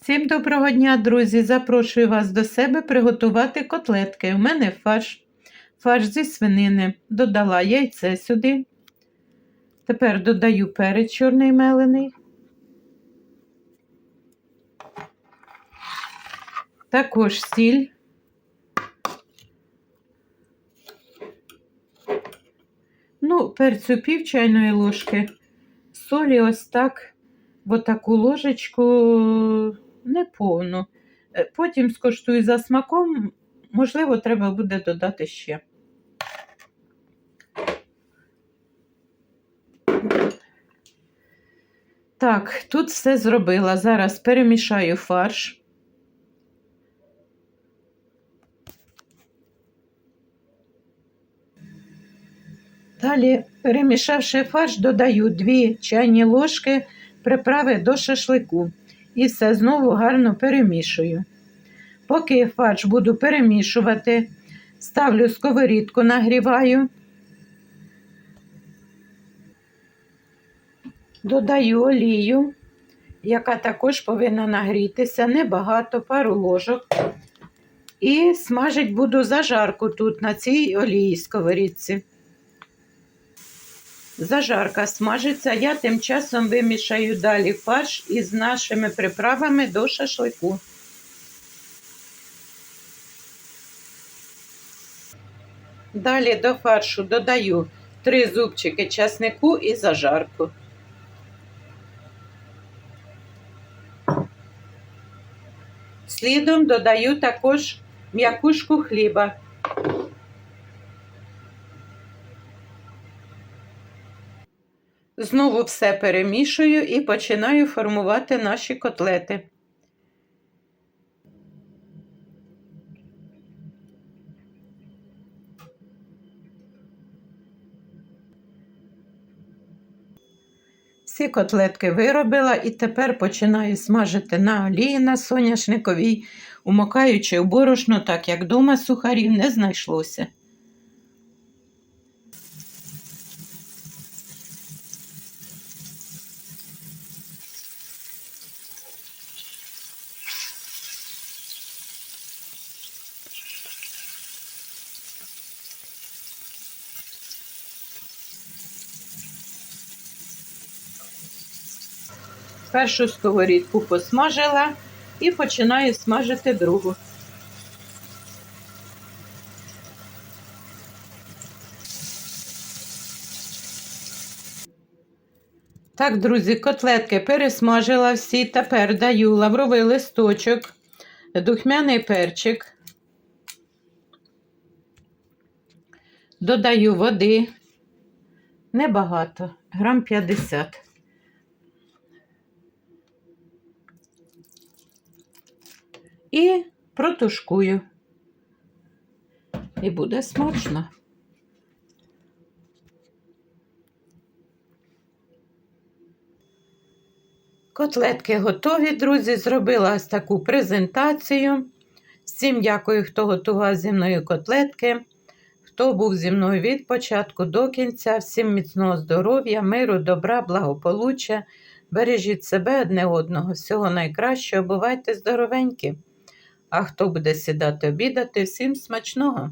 Всім доброго дня, друзі! Запрошую вас до себе приготувати котлетки. У мене фарш. Фарш зі свинини. Додала яйце сюди. Тепер додаю перець чорний мелений. Також сіль. Ну, перцю пів чайної ложки. Солі ось так, в отаку ложечку неповну. Е, Потім скоштую за смаком, можливо, треба буде додати ще. Так, тут все зробила. Зараз перемішаю фарш. Далі, перемішавши фарш, додаю 2 чайні ложки приправи до шашлику. І все знову гарно перемішую. Поки фарш буду перемішувати, ставлю сковорідку, нагріваю, додаю олію, яка також повинна нагрітися, небагато, пару ложок. І смажить буду зажарку тут, на цій олії сковорідці. Зажарка смажиться, я тим часом вимішаю далі фарш із нашими приправами до шашлику. Далі до фаршу додаю 3 зубчики часнику і зажарку. Слідом додаю також м'якушку хліба. Знову все перемішую і починаю формувати наші котлети. Всі котлетки виробила і тепер починаю смажити на олії на соняшниковій, умокаючи в борошно, так як дома сухарів не знайшлося. Першу сковорідку посмажила і починаю смажити другу. Так, друзі, котлетки пересмажила всі. Тепер даю лавровий листочок, духмяний перчик. Додаю води. Небагато, грам 50. І протушкую. І буде смачно. Котлетки готові, друзі. Зробила ось таку презентацію. Всім дякую, хто готував зі мною котлетки, хто був зі мною від початку до кінця. Всім міцного здоров'я, миру, добра, благополуччя. Бережіть себе одне одного. Всього найкращого. Бувайте здоровенькі! А хто буде сідати обідати, всім смачного!